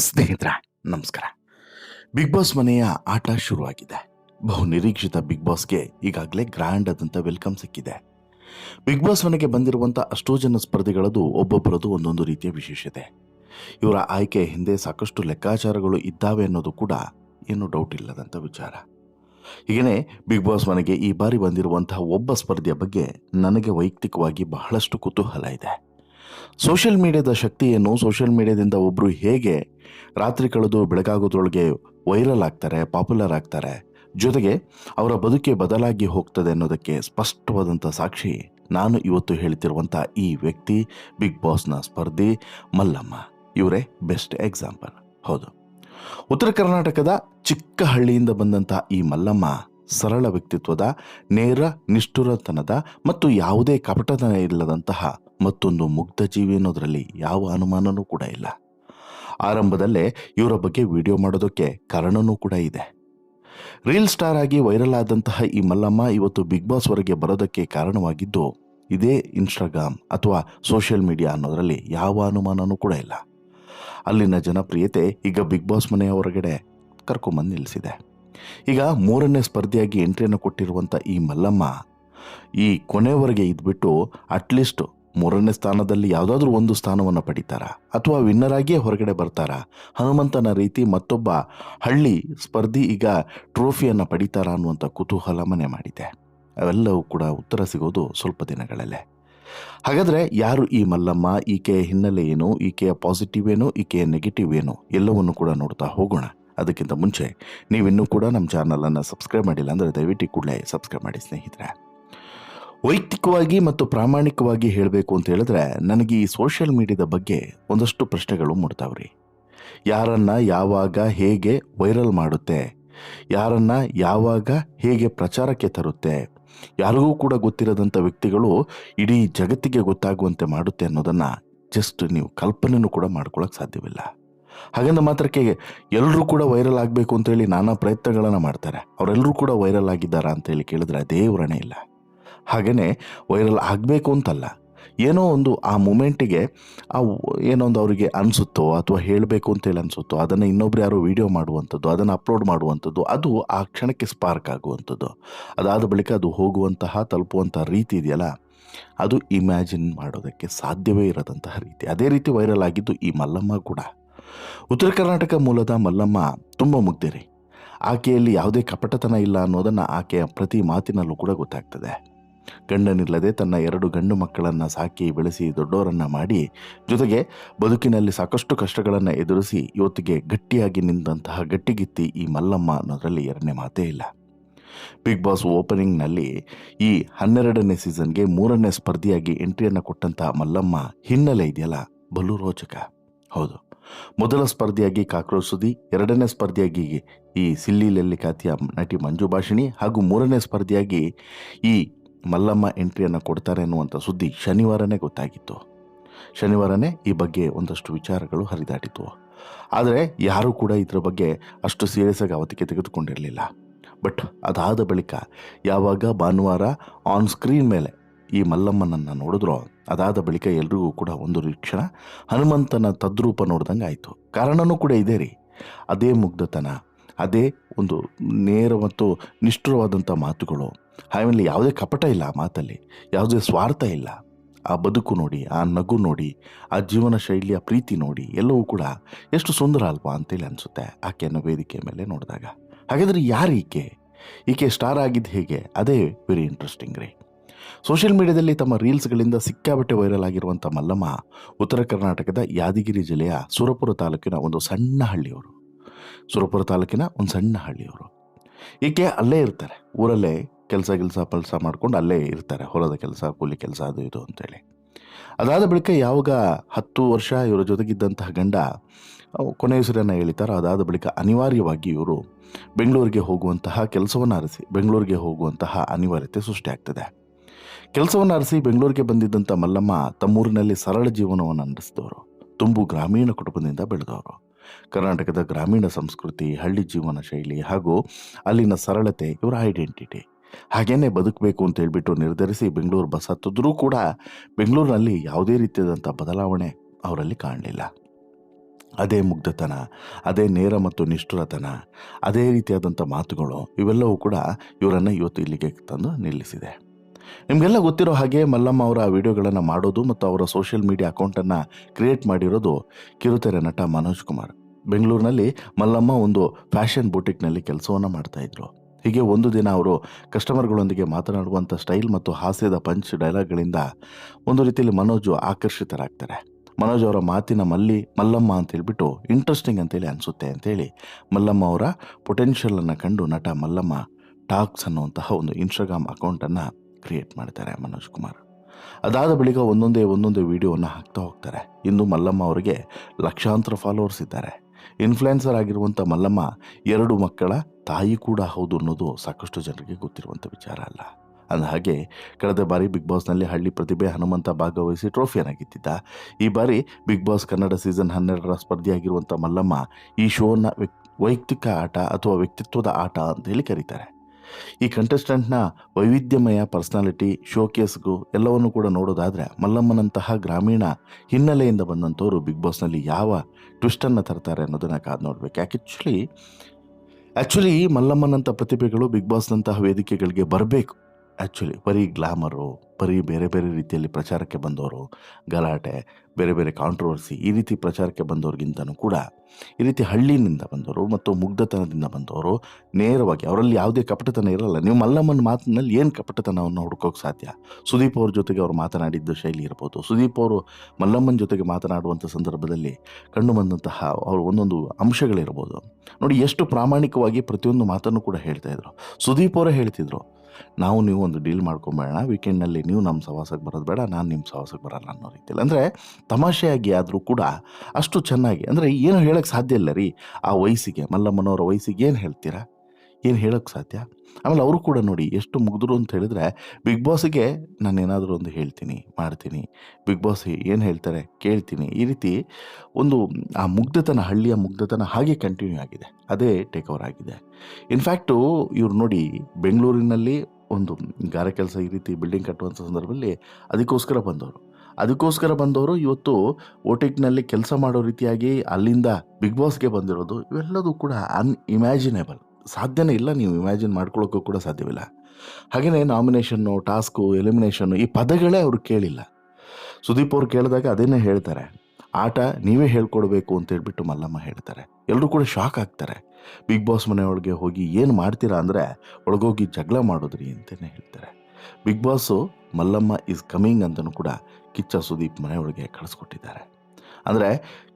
ಸ್ನೇಹಿತರೆ, ನಮಸ್ಕಾರ. Big boss ಮನೆಯ ಆಟ ಶುರುವಾಗಿದೆ. ಬಹು ನಿರೀಕ್ಷಿತ ಬಿಗ್ ಬಾಸ್ಗೆ ಈಗಾಗಲೇ ಗ್ರ್ಯಾಂಡ್ ಆದಂಥ ವೆಲ್ಕಮ್ ಸಿಕ್ಕಿದೆ. ಬಿಗ್ ಬಾಸ್ ಮನೆಗೆ ಬಂದಿರುವಂಥ ಅಷ್ಟೋ ಜನ ಸ್ಪರ್ಧಿಗಳದು ಒಬ್ಬೊಬ್ಬರದು ಒಂದೊಂದು ರೀತಿಯ ವಿಶೇಷತೆ ಇವರ ಆಯ್ಕೆ ಹಿಂದೆ ಸಾಕಷ್ಟು ಲೆಕ್ಕಾಚಾರಗಳು ಇದ್ದಾವೆ ಅನ್ನೋದು ಕೂಡ ಏನು ಡೌಟ್ ಇಲ್ಲದಂಥ ವಿಚಾರ. ಹೀಗೇನೆ ಬಿಗ್ ಬಾಸ್ ಮನೆಗೆ ಈ ಬಾರಿ ಬಂದಿರುವಂತಹ ಒಬ್ಬ ಸ್ಪರ್ಧೆಯ ಬಗ್ಗೆ ನನಗೆ ವೈಯಕ್ತಿಕವಾಗಿ ಬಹಳಷ್ಟು ಕುತೂಹಲ ಇದೆ. ಸೋಷಿಯಲ್ ಮೀಡಿಯಾದ ಶಕ್ತಿಯನ್ನು ಸೋಷಿಯಲ್ ಮೀಡಿಯಾದಿಂದ ಒಬ್ಬರು ಹೇಗೆ ರಾತ್ರಿ ಕಳೆದು ಬೆಳಗಾಗೋದ್ರೊಳಗೆ ವೈರಲ್ ಆಗ್ತಾರೆ, ಪಾಪ್ಯುಲರ್ ಆಗ್ತಾರೆ, ಜೊತೆಗೆ ಅವರ ಬದುಕೆ ಬದಲಾಗಿ ಹೋಗ್ತದೆ ಅನ್ನೋದಕ್ಕೆ ಸ್ಪಷ್ಟವಾದಂಥ ಸಾಕ್ಷಿ ನಾನು ಇವತ್ತು ಹೇಳ್ತಿರುವಂಥ ಈ ವ್ಯಕ್ತಿ ಬಿಗ್ ಬಾಸ್ನ ಸ್ಪರ್ಧಿ ಮಲ್ಲಮ್ಮ. ಇವರೇ ಬೆಸ್ಟ್ ಎಕ್ಸಾಂಪಲ್. ಹೌದು. ಉತ್ತರ ಕರ್ನಾಟಕದ ಚಿಕ್ಕ ಹಳ್ಳಿಯಿಂದ ಬಂದಂಥ ಈ ಮಲ್ಲಮ್ಮ ಸರಳ ವ್ಯಕ್ತಿತ್ವದ, ನೇರ, ನಿಷ್ಠುರತನದ ಮತ್ತು ಯಾವುದೇ ಕಪಟತನ ಇಲ್ಲದಂತಹ ಮತ್ತೊಂದು ಮುಗ್ಧ ಜೀವಿ ಅನ್ನೋದರಲ್ಲಿ ಯಾವ ಅನುಮಾನನೂ ಕೂಡ ಇಲ್ಲ. ಆರಂಭದಲ್ಲೇ ಇವರ ಬಗ್ಗೆ ವಿಡಿಯೋ ಮಾಡೋದಕ್ಕೆ ಕಾರಣನೂ ಕೂಡ ಇದೆ. ರೀಲ್ ಸ್ಟಾರ್ ಆಗಿ ವೈರಲ್ ಆದಂತಹ ಈ ಮಲ್ಲಮ್ಮ ಇವತ್ತು ಬಿಗ್ ಬಾಸ್ ವರೆಗೆ ಬರೋದಕ್ಕೆ ಕಾರಣವಾಗಿದ್ದು, ಇದೇ ಇನ್ಸ್ಟಾಗ್ರಾಮ್ ಅಥವಾ ಸೋಷಿಯಲ್ ಮೀಡಿಯಾ ಅನ್ನೋದರಲ್ಲಿ ಯಾವ ಅನುಮಾನನೂ ಕೂಡ ಇಲ್ಲ. ಅಲ್ಲಿನ ಜನಪ್ರಿಯತೆ ಈಗ ಬಿಗ್ ಬಾಸ್ ಮನೆಯ ಹೊರಗಡೆ ಕರ್ಕೊಂಬಂದು ನಿಲ್ಲಿಸಿದೆ. ಈಗ ಮೂರನೇ ಸ್ಪರ್ಧಿಯಾಗಿ ಎಂಟ್ರಿಯನ್ನು ಕೊಟ್ಟಿರುವಂಥ ಈ ಮಲ್ಲಮ್ಮ ಈ ಕೊನೆವರೆಗೆ ಇದ್ಬಿಟ್ಟು ಅಟ್ಲೀಸ್ಟ್ ಮೂರನೇ ಸ್ಥಾನದಲ್ಲಿ ಯಾವುದಾದ್ರೂ ಒಂದು ಸ್ಥಾನವನ್ನು ಪಡಿತಾರ? ಅಥವಾ ವಿನ್ನರ್ ಆಗಿಯೇ ಹೊರಗಡೆ ಬರ್ತಾರ? ಹನುಮಂತನ ರೀತಿ ಮತ್ತೊಬ್ಬ ಹಳ್ಳಿ ಸ್ಪರ್ಧಿ ಈಗ ಟ್ರೋಫಿಯನ್ನು ಪಡಿತಾರ ಅನ್ನುವಂಥ ಕುತೂಹಲ ಮನೆ ಮಾಡಿದೆ. ಅವೆಲ್ಲವೂ ಕೂಡ ಉತ್ತರ ಸಿಗೋದು ಸ್ವಲ್ಪ ದಿನಗಳಲ್ಲೇ. ಹಾಗಾದರೆ ಯಾರು ಈ ಮಲ್ಲಮ್ಮ, ಈಕೆಯ ಹಿನ್ನೆಲೆ ಏನು, ಈಕೆಯ ಪಾಸಿಟಿವ್ ಏನು, ಈಕೆಯ ನೆಗೆಟಿವ್ ಏನು, ಎಲ್ಲವನ್ನು ಕೂಡ ನೋಡ್ತಾ ಹೋಗೋಣ. ಅದಕ್ಕಿಂತ ಮುಂಚೆ ನೀವಿನ್ನೂ ಕೂಡ ನಮ್ಮ ಚಾನಲನ್ನು ಸಬ್ಸ್ಕ್ರೈಬ್ ಮಾಡಿಲ್ಲ ಅಂದರೆ ದಯವಿಟ್ಟು ಕೂಡಲೇ ಸಬ್ಸ್ಕ್ರೈಬ್ ಮಾಡಿ ಸ್ನೇಹಿತರೆ. ವೈಯಕ್ತಿಕವಾಗಿ ಮತ್ತು ಪ್ರಾಮಾಣಿಕವಾಗಿ ಹೇಳಬೇಕು ಅಂತ ಹೇಳಿದ್ರೆ ನನಗೆ ಈ ಸೋಷಿಯಲ್ ಮೀಡಿಯಾದ ಬಗ್ಗೆ ಒಂದಷ್ಟು ಪ್ರಶ್ನೆಗಳು ಮೂಡ್ತಾವ್ರಿ. ಯಾರನ್ನ ಯಾವಾಗ ಹೇಗೆ ವೈರಲ್ ಮಾಡುತ್ತೆ, ಯಾರನ್ನ ಯಾವಾಗ ಹೇಗೆ ಪ್ರಚಾರಕ್ಕೆ ತರುತ್ತೆ, ಯಾರಿಗೂ ಕೂಡ ಗೊತ್ತಿರದಂಥ ವ್ಯಕ್ತಿಗಳು ಇಡೀ ಜಗತ್ತಿಗೆ ಗೊತ್ತಾಗುವಂತೆ ಮಾಡುತ್ತೆ ಅನ್ನೋದನ್ನು ಜಸ್ಟ್ ನೀವು ಕಲ್ಪನೆಯೂ ಕೂಡ ಮಾಡ್ಕೊಳ್ಳೋಕೆ ಸಾಧ್ಯವಿಲ್ಲ. ಹಾಗಂದ ಮಾತ್ರಕ್ಕೆ ಎಲ್ಲರೂ ಕೂಡ ವೈರಲ್ ಆಗಬೇಕು ಅಂತೇಳಿ ನಾನಾ ಪ್ರಯತ್ನಗಳನ್ನು ಮಾಡ್ತಾರೆ. ಅವರೆಲ್ಲರೂ ಕೂಡ ವೈರಲ್ ಆಗಿದ್ದಾರಾ ಅಂತೇಳಿ ಕೇಳಿದ್ರೆ ಅದೇ ವ್ರಣೆ ಇಲ್ಲ. ಹಾಗೆಯೇ ವೈರಲ್ ಆಗಬೇಕು ಅಂತಲ್ಲ. ಏನೋ ಒಂದು ಆ ಮೂಮೆಂಟಿಗೆ ಆ ಏನೋ ಒಂದು ಅವರಿಗೆ ಅನಿಸುತ್ತೋ ಅಥವಾ ಹೇಳಬೇಕು ಅಂತೇಳಿ ಅನಿಸುತ್ತೋ ಅದನ್ನು ಇನ್ನೊಬ್ರು ಯಾರೋ ವಿಡಿಯೋ ಮಾಡುವಂಥದ್ದು, ಅದನ್ನು ಅಪ್ಲೋಡ್ ಮಾಡುವಂಥದ್ದು, ಅದು ಆ ಕ್ಷಣಕ್ಕೆ ಸ್ಪಾರ್ಕ್ ಆಗುವಂಥದ್ದು. ಅದಾದ ಬಳಿಕ ಅದು ಹೋಗುವಂತಹ ತಲುಪುವಂಥ ರೀತಿ ಇದೆಯಲ್ಲ, ಅದು ಇಮ್ಯಾಜಿನ್ ಮಾಡೋದಕ್ಕೆ ಸಾಧ್ಯವೇ ಇರದಂತಹ ರೀತಿ. ಅದೇ ರೀತಿ ವೈರಲ್ ಆಗಿದ್ದು ಈ ಮಲ್ಲಮ್ಮ ಕೂಡ. ಉತ್ತರ ಕರ್ನಾಟಕ ಮೂಲದ ಮಲ್ಲಮ್ಮ ತುಂಬ ಮುಗ್ದಿರಿ ಆಕೆಯಲ್ಲಿ ಯಾವುದೇ ಕಪಟತನ ಇಲ್ಲ ಅನ್ನೋದನ್ನು ಆಕೆಯ ಪ್ರತಿ ಮಾತಿನಲ್ಲೂ ಕೂಡ ಗೊತ್ತಾಗ್ತದೆ. ಗಂಡನಿಲ್ಲದೆ ತನ್ನ ಎರಡು ಗಂಡು ಮಕ್ಕಳನ್ನು ಸಾಕಿ ಬೆಳೆಸಿ ದೊಡ್ಡವರನ್ನು ಮಾಡಿ ಜೊತೆಗೆ ಬದುಕಿನಲ್ಲಿ ಸಾಕಷ್ಟು ಕಷ್ಟಗಳನ್ನು ಎದುರಿಸಿ ಇವತ್ತಿಗೆ ಗಟ್ಟಿಯಾಗಿ ನಿಂತಹ ಗಟ್ಟಿಗಿತ್ತಿ ಈ ಮಲ್ಲಮ್ಮ ಅನ್ನೋದರಲ್ಲಿ ಎರಡನೇ ಮಾತೇ ಇಲ್ಲ. ಬಿಗ್ ಬಾಸ್ ಓಪನಿಂಗ್ನಲ್ಲಿ ಈ ಹನ್ನೆರಡನೇ ಸೀಸನ್ಗೆ ಮೂರನೇ ಸ್ಪರ್ಧಿಯಾಗಿ ಎಂಟ್ರಿಯನ್ನು ಕೊಟ್ಟಂತಹ ಮಲ್ಲಮ್ಮ ಹಿನ್ನೆಲೆ ಇದೆಯಲ್ಲ? ಬಲು ರೋಚಕ. ಹೌದು. ಮೊದಲ ಸ್ಪರ್ಧಿಯಾಗಿ ಕಾಕ್ರೋಚ್ ಸುದಿ, ಎರಡನೇ ಸ್ಪರ್ಧಿಯಾಗಿ ಈ ಸಿಲ್ಲಿ ಲೆಲ್ಲಿ ಖ್ಯಾತಿಯ ನಟಿ ಮಂಜು ಭಾಷಿಣಿ ಹಾಗೂ ಮೂರನೇ ಸ್ಪರ್ಧಿಯಾಗಿ ಈ ಮಲ್ಲಮ್ಮ ಎಂಟ್ರಿಯನ್ನು ಕೊಡ್ತಾರೆ ಅನ್ನುವಂಥ ಸುದ್ದಿ ಶನಿವಾರನೇ ಗೊತ್ತಾಗಿತ್ತು. ಶನಿವಾರನೇ ಈ ಬಗ್ಗೆ ಒಂದಷ್ಟು ವಿಚಾರಗಳು ಹರಿದಾಡಿತು ಆದರೆ ಯಾರೂ ಕೂಡ ಇದರ ಬಗ್ಗೆ ಅಷ್ಟು ಸೀರಿಯಸ್ ಆಗಿ ಅವತ್ತಿಗೆ ತೆಗೆದುಕೊಂಡಿರಲಿಲ್ಲ. ಬಟ್ ಅದಾದ ಬಳಿಕ ಯಾವಾಗ ಭಾನುವಾರ ಆನ್ ಸ್ಕ್ರೀನ್ ಮೇಲೆ ಈ ಮಲ್ಲಮ್ಮನನ್ನು ನೋಡಿದ್ರೋ, ಅದಾದ ಬಳಿಕ ಎಲ್ರಿಗೂ ಕೂಡ ಒಂದು ಕ್ಷಣ ಹನುಮಂತನ ತದ್ರೂಪ ನೋಡ್ದಂಗೆ ಆಯಿತು. ಕಾರಣನೂ ಕೂಡ ಇದೇ ರೀ. ಅದೇ ಮುಗ್ಧತನ, ಅದೇ ಒಂದು ನೇರ ಮತ್ತು ನಿಷ್ಠುರವಾದಂಥ ಮಾತುಗಳು ಆಮೇಲೆ ಯಾವುದೇ ಕಪಟ ಇಲ್ಲ ಆ ಮಾತಲ್ಲಿ, ಯಾವುದೇ ಸ್ವಾರ್ಥ ಇಲ್ಲ. ಆ ಬದುಕು ನೋಡಿ, ಆ ನಗು ನೋಡಿ, ಆ ಜೀವನ ಶೈಲಿಯ ಪ್ರೀತಿ ನೋಡಿ, ಎಲ್ಲವೂ ಕೂಡ ಎಷ್ಟು ಸುಂದರ ಅಲ್ವಾ ಅಂತೇಳಿ ಅನಿಸುತ್ತೆ ಆಕೆಯನ್ನು ವೇದಿಕೆ ಮೇಲೆ ನೋಡಿದಾಗ. ಹಾಗಾದರೆ ಯಾರು ಈಕೆ? ಈಕೆ ಸ್ಟಾರ್ ಆಗಿದ್ದು ಹೇಗೆ? ಅದೇ ವೆರಿ ಇಂಟ್ರೆಸ್ಟಿಂಗ್ ರೀ. ಸೋಷಿಯಲ್ ಮೀಡಿಯಾದಲ್ಲಿ ತಮ್ಮ ರೀಲ್ಸ್ಗಳಿಂದ ಸಿಕ್ಕಾಬಟ್ಟೆ ವೈರಲ್ ಆಗಿರುವಂಥ ಮಲ್ಲಮ್ಮ, ಉತ್ತರ ಕರ್ನಾಟಕದ ಯಾದಗಿರಿ ಜಿಲ್ಲೆಯ ಸುರಪುರ ತಾಲೂಕಿನ ಒಂದು ಸಣ್ಣ ಹಳ್ಳಿಯವರು. ಸುರಪುರ ತಾಲೂಕಿನ ಒಂದು ಸಣ್ಣ ಹಳ್ಳಿಯವರು. ಈಕೆ ಅಲ್ಲೇ ಇರ್ತಾರೆ, ಊರಲ್ಲೇ ಕೆಲಸ ಕೆಲಸ, ಪಲ್ಸ ಮಾಡ್ಕೊಂಡು ಅಲ್ಲೇ ಇರ್ತಾರೆ. ಹೊಲದ ಕೆಲಸ, ಕೂಲಿ ಕೆಲಸ, ಅದು ಇದು ಅಂತೇಳಿ. ಅದಾದ ಬಳಿಕ ಯಾವಾಗ ಹತ್ತು ವರ್ಷ ಇವರ ಜೊತೆಗಿದ್ದಂತಹ ಗಂಡ ಕೊನೆ ಹೆಸರನ್ನು ಹೇಳಿತಾರೋ, ಅದಾದ ಬಳಿಕ ಅನಿವಾರ್ಯವಾಗಿ ಇವರು ಬೆಂಗಳೂರಿಗೆ ಹೋಗುವಂತಹ ಕೆಲಸವನ್ನು ಅರಸಿ ಬೆಂಗಳೂರಿಗೆ ಹೋಗುವಂತಹ ಅನಿವಾರ್ಯತೆ ಸೃಷ್ಟಿಯಾಗ್ತದೆ ಕೆಲಸವನ್ನು ಅರಸಿ ಬೆಂಗಳೂರಿಗೆ ಬಂದಿದ್ದಂಥ ಮಲ್ಲಮ್ಮ ತಮ್ಮೂರಿನಲ್ಲಿ ಸರಳ ಜೀವನವನ್ನು ನಡೆಸಿದವರು. ತುಂಬು ಗ್ರಾಮೀಣ ಕುಟುಂಬದಿಂದ ಬೆಳೆದವರು. ಕರ್ನಾಟಕದ ಗ್ರಾಮೀಣ ಸಂಸ್ಕೃತಿ, ಹಳ್ಳಿ ಜೀವನ ಶೈಲಿ ಹಾಗೂ ಅಲ್ಲಿನ ಸರಳತೆ, ಇವರ ಐಡೆಂಟಿಟಿ ಹಾಗೇನೆ ಬದುಕಬೇಕು ಅಂತ ಹೇಳ್ಬಿಟ್ಟು ನಿರ್ಧರಿಸಿ ಬೆಂಗಳೂರು ಬಸ್ ಹತ್ತಿದ್ರೂ ಕೂಡ ಬೆಂಗಳೂರಿನಲ್ಲಿ ಯಾವುದೇ ರೀತಿಯಾದಂಥ ಬದಲಾವಣೆ ಅವರಲ್ಲಿ ಕಾಣಲಿಲ್ಲ. ಅದೇ ಮುಗ್ಧತನ, ಅದೇ ನೇರ ಮತ್ತು ನಿಷ್ಠುರತನ, ಅದೇ ರೀತಿಯಾದಂಥ ಮಾತುಗಳು ಇವೆಲ್ಲವೂ ಕೂಡ ಇವರನ್ನು ಇವತ್ತು ಇಲ್ಲಿಗೆ ತಂದು ನಿಲ್ಲಿಸಿದೆ. ನಿಮಗೆಲ್ಲ ಗೊತ್ತಿರೋ ಹಾಗೆ ಮಲ್ಲಮ್ಮ ಅವರ ವಿಡಿಯೋಗಳನ್ನು ಮಾಡೋದು ಮತ್ತು ಅವರ ಸೋಷಿಯಲ್ ಮೀಡಿಯಾ ಅಕೌಂಟನ್ನು ಕ್ರಿಯೇಟ್ ಮಾಡಿರೋದು ಕಿರುತೆರೆ ನಟ ಮನೋಜ್ ಕುಮಾರ್. ಬೆಂಗಳೂರಿನಲ್ಲಿ ಮಲ್ಲಮ್ಮ ಒಂದು ಫ್ಯಾಷನ್ ಬುಟಿಕ್ನಲ್ಲಿ ಕೆಲಸವನ್ನು ಮಾಡ್ತಾಯಿದ್ರು ಹೀಗೆ ಒಂದು ದಿನ ಅವರು ಕಸ್ಟಮರ್ಗಳೊಂದಿಗೆ ಮಾತನಾಡುವಂಥ ಸ್ಟೈಲ್ ಮತ್ತು ಹಾಸ್ಯದ ಪಂಚ್ ಡೈಲಾಗ್ಗಳಿಂದ ಒಂದು ರೀತಿಯಲ್ಲಿ ಮನೋಜು ಆಕರ್ಷಿತರಾಗ್ತಾರೆ. ಮನೋಜ್ ಅವರ ಮಾತಿನ ಮಲ್ಲಿ, ಮಲ್ಲಮ್ಮ ಅಂತ ಹೇಳ್ಬಿಟ್ಟು ಇಂಟ್ರೆಸ್ಟಿಂಗ್ ಅಂತೇಳಿ ಅನಿಸುತ್ತೆ ಅಂತೇಳಿ ಮಲ್ಲಮ್ಮ ಅವರ ಪೊಟೆನ್ಷಿಯಲನ್ನು ಕಂಡು ನಟ ಮಲ್ಲಮ್ಮ ಟಾಕ್ಸ್ ಅನ್ನುವಂತಹ ಒಂದು ಇನ್ಸ್ಟಾಗ್ರಾಮ್ ಅಕೌಂಟನ್ನು ಕ್ರಿಯೇಟ್ ಮಾಡ್ತಾರೆ ಮನೋಜ್ ಕುಮಾರ್. ಅದಾದ ಬಳಿಕ ಒಂದೊಂದೇ ಒಂದೊಂದೇ ವಿಡಿಯೋವನ್ನು ಹಾಕ್ತಾ ಹೋಗ್ತಾರೆ. ಇಂದು ಮಲ್ಲಮ್ಮ ಅವರಿಗೆ ಲಕ್ಷಾಂತರ ಫಾಲೋವರ್ಸ್ ಇದ್ದಾರೆ. ಇನ್ಫ್ಲುಯೆನ್ಸರ್ ಆಗಿರುವಂಥ ಮಲ್ಲಮ್ಮ ಎರಡು ಮಕ್ಕಳ ತಾಯಿ ಕೂಡ ಹೌದು ಅನ್ನೋದು ಸಾಕಷ್ಟು ಜನರಿಗೆ ಗೊತ್ತಿರುವಂಥ ವಿಚಾರ ಅಲ್ಲ. ಅಂದ ಹಾಗೆ ಕಳೆದ ಬಾರಿ ಬಿಗ್ ಬಾಸ್ನಲ್ಲಿ ಹಳ್ಳಿ ಪ್ರತಿಭೆ ಹನುಮಂತ ಭಾಗವಹಿಸಿ ಟ್ರೋಫಿಯನ್ನು ಗೆದ್ದಿದ್ದ, ಈ ಬಾರಿ ಬಿಗ್ ಬಾಸ್ ಕನ್ನಡ ಸೀಸನ್ ಹನ್ನೆರಡರ ಸ್ಪರ್ಧೆಯಾಗಿರುವಂಥ ಮಲ್ಲಮ್ಮ ಈ ಶೋನ ವ್ಯಕ್ ವೈಯಕ್ತಿಕ ಆಟ ಅಥವಾ ವ್ಯಕ್ತಿತ್ವದ ಆಟ ಅಂತ ಹೇಳಿ ಕರೀತಾರೆ. ಈ ಕಂಟೆಸ್ಟೆಂಟ್ನ ವೈವಿಧ್ಯಮಯ ಪರ್ಸ್ನಾಲಿಟಿ ಶೋಕೇಸ್ಗೂ ಎಲ್ಲವನ್ನು ಕೂಡ ನೋಡೋದಾದರೆ ಮಲ್ಲಮ್ಮನಂತಹ ಗ್ರಾಮೀಣ ಹಿನ್ನೆಲೆಯಿಂದ ಬಂದಂಥವರು ಬಿಗ್ ಬಾಸ್ನಲ್ಲಿ ಯಾವ ಟ್ವಿಸ್ಟನ್ನು ತರ್ತಾರೆ ಅನ್ನೋದನ್ನು ಕಾದು ನೋಡ್ಬೇಕು. ಯಾಕೆ ಆ್ಯಕ್ಚುಲಿ ಆ್ಯಕ್ಚುಲಿ ಮಲ್ಲಮ್ಮನಂಥ ಪ್ರತಿಭೆಗಳು ಬಿಗ್ ಬಾಸ್ನಂತಹ ವೇದಿಕೆಗಳಿಗೆ ಬರಬೇಕು. ಆ್ಯಕ್ಚುಲಿ ಬರೀ ಗ್ಲಾಮರು ಬರೀ ಬೇರೆ ಬೇರೆ ರೀತಿಯಲ್ಲಿ ಪ್ರಚಾರಕ್ಕೆ ಬಂದವರು, ಗಲಾಟೆ, ಬೇರೆ ಬೇರೆ ಕಾಂಟ್ರವರ್ಸಿ ಈ ರೀತಿ ಪ್ರಚಾರಕ್ಕೆ ಬಂದವ್ರಿಗಿಂತನೂ ಕೂಡ ಈ ರೀತಿ ಹಳ್ಳಿನಿಂದ ಬಂದವರು ಮತ್ತು ಮುಗ್ಧತನದಿಂದ ಬಂದವರು ನೇರವಾಗಿ ಅವರಲ್ಲಿ ಯಾವುದೇ ಕಪಟತನ ಇರಲ್ಲ. ನೀವು ಮಲ್ಲಮ್ಮನ ಮಾತಿನಲ್ಲಿ ಏನು ಕಪಟತನವನ್ನು ಹುಡುಕೋಕೆ ಸಾಧ್ಯ? ಸುದೀಪ್ ಅವ್ರ ಜೊತೆಗೆ ಅವರು ಮಾತನಾಡಿದ್ದ ಶೈಲಿ ಇರ್ಬೋದು. ಸುದೀಪ್ ಅವರು ಮಲ್ಲಮ್ಮನ ಜೊತೆಗೆ ಮಾತನಾಡುವಂಥ ಸಂದರ್ಭದಲ್ಲಿ ಕಂಡು ಬಂದಂತಹ ಅವರು ಒಂದೊಂದು ಅಂಶಗಳಿರ್ಬೋದು. ನೋಡಿ, ಎಷ್ಟು ಪ್ರಾಮಾಣಿಕವಾಗಿ ಪ್ರತಿಯೊಂದು ಮಾತನ್ನು ಕೂಡ ಹೇಳ್ತಾ ಇದ್ರು. ಸುದೀಪ್ ಅವರೇ ಹೇಳ್ತಿದ್ರು ನಾವು ನೀವು ಒಂದು ಡೀಲ್ ಮಾಡ್ಕೊಂಬೇಡ ವೀಕೆಂಡ್ನಲ್ಲಿ ನೀವು ನಮ್ಮ ಸವಾಸಕ್ಕೆ ಬರೋದು ಬೇಡ, ನಾನು ನಿಮ್ಮ ಸವಾಸಕ್ಕೆ ಬರಲ್ಲ ಅನ್ನೋ ರೀತಿಯಲ್ಲಿ. ಅಂದರೆ ತಮಾಷೆಯಾಗಿ ಆದರೂ ಕೂಡ ಅಷ್ಟು ಚೆನ್ನಾಗಿ, ಅಂದರೆ ಏನು ಹೇಳೋಕ್ಕೆ ಸಾಧ್ಯ ಇಲ್ಲ ರೀ ಆ ವಯಸ್ಸಿಗೆ. ಮಲ್ಲಮ್ಮನವರ ವಯಸ್ಸಿಗೆ ಏನು ಹೇಳ್ತೀರಾ? ಏನು ಹೇಳೋಕ್ಕೆ ಸಾಧ್ಯ? ಆಮೇಲೆ ಅವರು ಕೂಡ ನೋಡಿ, ಎಷ್ಟು ಮುಗಿದ್ರು ಅಂತ ಹೇಳಿದ್ರೆ ಬಿಗ್ ಬಾಸ್ಗೆ ನಾನು ಏನಾದರೂ ಒಂದು ಹೇಳ್ತೀನಿ, ಮಾಡ್ತೀನಿ. ಬಿಗ್ ಬಾಸ್ ಏನು ಹೇಳ್ತಾರೆ, ಕೇಳ್ತೀನಿ. ಈ ರೀತಿ ಒಂದು, ಆ ಮುಗ್ಧತನ, ಹಳ್ಳಿಯ ಮುಗ್ಧತನ ಹಾಗೆ ಕಂಟಿನ್ಯೂ ಆಗಿದೆ. ಅದೇ ಟೇಕ್ ಓವರ್ ಆಗಿದೆ ಇನ್ಫ್ಯಾಕ್ಟು ಇವ್ರು ನೋಡಿ, ಬೆಂಗಳೂರಿನಲ್ಲಿ ಒಂದು ಗಾರೆ ಕೆಲಸ ಈ ರೀತಿ ಬಿಲ್ಡಿಂಗ್ ಕಟ್ಟುವಂಥ ಸಂದರ್ಭದಲ್ಲಿ ಅದಕ್ಕೋಸ್ಕರ ಬಂದವರು. ಅದಕ್ಕೋಸ್ಕರ ಬಂದವರು ಇವತ್ತು ಓಟಿಕ್ನಲ್ಲಿ ಕೆಲಸ ಮಾಡೋ ರೀತಿಯಾಗಿ ಅಲ್ಲಿಂದ ಬಿಗ್ ಬಾಸ್ಗೆ ಬಂದಿರೋದು, ಇವೆಲ್ಲದೂ ಕೂಡ ಅನ್ಇಮ್ಯಾಜಿನೇಬಲ್ ಸಾಧ್ಯನೇ ಇಲ್ಲ, ನೀವು ಇಮ್ಯಾಜಿನ್ ಮಾಡ್ಕೊಳ್ಳೋಕ್ಕೂ ಕೂಡ ಸಾಧ್ಯವಿಲ್ಲ. ಹಾಗೆಯೇ ನಾಮಿನೇಷನ್ನು ಟಾಸ್ಕು ಎಲಿಮಿನೇಷನ್ನು ಈ ಪದಗಳೇ ಅವರು ಕೇಳಿಲ್ಲ. ಸುದೀಪ್ ಅವ್ರು ಕೇಳಿದಾಗ ಅದೇನೇ ಹೇಳ್ತಾರೆ, ಆಟ ನೀವೇ ಹೇಳ್ಕೊಡ್ಬೇಕು ಅಂತ ಹೇಳ್ಬಿಟ್ಟು ಮಲ್ಲಮ್ಮ ಹೇಳ್ತಾರೆ. ಎಲ್ಲರೂ ಕೂಡ ಶಾಕ್ ಆಗ್ತಾರೆ. ಬಿಗ್ ಬಾಸ್ ಮನೆಯೊಳಗೆ ಹೋಗಿ ಏನು ಮಾಡ್ತೀರಾ ಅಂದರೆ, ಒಳಗೋಗಿ ಜಗಳ ಮಾಡೋದ್ರಿ ಅಂತಲೇ ಹೇಳ್ತಾರೆ. Big boss Mallamma is coming ಅಂತಲೂ ಕೂಡ ಕಿಚ್ಚ ಸುದೀಪ್ ಮನೆಯೊಳಗೆ ಕಳಿಸ್ಕೊಟ್ಟಿದ್ದಾರೆ. ಅಂದರೆ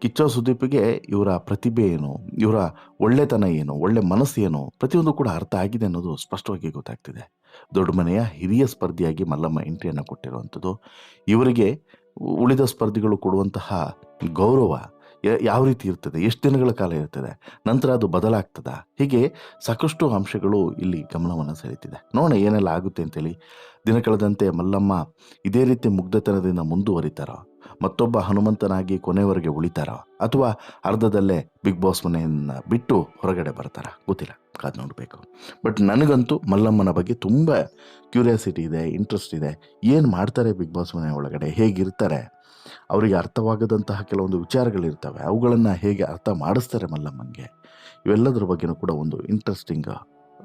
ಕಿಚ್ಚ ಸುದೀಪಿಗೆ ಇವರ ಪ್ರತಿಭೆ ಏನು, ಇವರ ಒಳ್ಳೆತನ ಏನು, ಒಳ್ಳೆ ಮನಸ್ಸು ಏನು, ಪ್ರತಿಯೊಂದು ಕೂಡ ಅರ್ಥ ಆಗಿದೆ ಅನ್ನೋದು ಸ್ಪಷ್ಟವಾಗಿ ಗೊತ್ತಾಗ್ತಿದೆ. ದೊಡ್ಡ ಮನೆಯ ಹಿರಿಯ ಸ್ಪರ್ಧಿಯಾಗಿ ಮಲ್ಲಮ್ಮ ಎಂಟ್ರಿಯನ್ನು ಕೊಟ್ಟಿರುವಂಥದ್ದು. ಇವರಿಗೆ ಉಳಿದ ಸ್ಪರ್ಧಿಗಳು ಕೊಡುವಂತಹ ಗೌರವ ಯಾವ ರೀತಿ ಇರ್ತದೆ, ಎಷ್ಟು ದಿನಗಳ ಕಾಲ ಇರ್ತದೆ, ನಂತರ ಅದು ಬದಲಾಗ್ತದ? ಹೀಗೆ ಸಾಕಷ್ಟು ಅಂಶಗಳು ಇಲ್ಲಿ ಗಮನವನ್ನು ಸೆಳೀತಿದೆ. ನೋಡೋಣ ಏನೆಲ್ಲ ಆಗುತ್ತೆ ಅಂತೇಳಿ ದಿನ ಕಳೆದಂತೆ ಮಲ್ಲಮ್ಮ ಇದೇ ರೀತಿ ಮುಗ್ಧತನದಿಂದ ಮುಂದುವರಿತಾರೋ? ಮತ್ತೊಬ್ಬ ಹನುಮಂತನಾಗಿ ಕೊನೆವರೆಗೆ ಉಳಿತಾರೋ? ಅಥವಾ ಅರ್ಧದಲ್ಲೇ ಬಿಗ್ ಬಾಸ್ ಮನೆಯನ್ನು ಬಿಟ್ಟು ಹೊರಗಡೆ ಬರ್ತಾರ? ಗೊತ್ತಿಲ್ಲ. ಕಾದು ನೋಡಬೇಕು. ಬಟ್ ನನಗಂತೂ ಮಲ್ಲಮ್ಮನ ಬಗ್ಗೆ ತುಂಬ ಕ್ಯೂರಿಯಾಸಿಟಿ ಇದೆ, ಇಂಟ್ರೆಸ್ಟ್ ಇದೆ. ಏನು ಮಾಡ್ತಾರೆ ಬಿಗ್ ಬಾಸ್ ಮನೆ ಒಳಗಡೆ? ಹೇಗಿರ್ತಾರೆ? ಅವರಿಗೆ ಅರ್ಥವಾಗದಂತಹ ಕೆಲವೊಂದು ವಿಚಾರಗಳಿರ್ತವೆ. ಅವುಗಳನ್ನು ಹೇಗೆ ಅರ್ಥ ಮಾಡಿಸ್ತಾರೆ ಮಲ್ಲಮ್ಮನಿಗೆ? ಇವೆಲ್ಲದರ ಬಗ್ಗೆನೂ ಕೂಡ ಒಂದು ಇಂಟ್ರೆಸ್ಟಿಂಗ್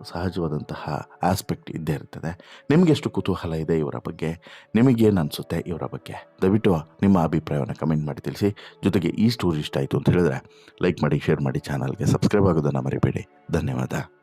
ಸಹಜವಾದಂತಹ ಆಸ್ಪೆಕ್ಟ್ ಇದ್ದೇ ಇರ್ತದೆ. ನಿಮಗೆ ಎಷ್ಟು ಕುತೂಹಲ ಇದೆ ಇವರ ಬಗ್ಗೆ? ನಿಮಗೇನು ಅನಿಸುತ್ತೆ ಇವರ ಬಗ್ಗೆ? ದಯವಿಟ್ಟು ನಿಮ್ಮ ಅಭಿಪ್ರಾಯವನ್ನು ಕಮೆಂಟ್ ಮಾಡಿ ತಿಳಿಸಿ. ಜೊತೆಗೆ ಈ ಸ್ಟೋರಿ ಇಷ್ಟ ಆಯಿತು ಅಂತ ಹೇಳಿದ್ರೆ ಲೈಕ್ ಮಾಡಿ ಶೇರ್ ಮಾಡಿ ಚಾನಲ್ಗೆ ಸಬ್ಸ್ಕ್ರೈಬ್ ಆಗೋದನ್ನು ಮರಿಬೇಡಿ. ಧನ್ಯವಾದ.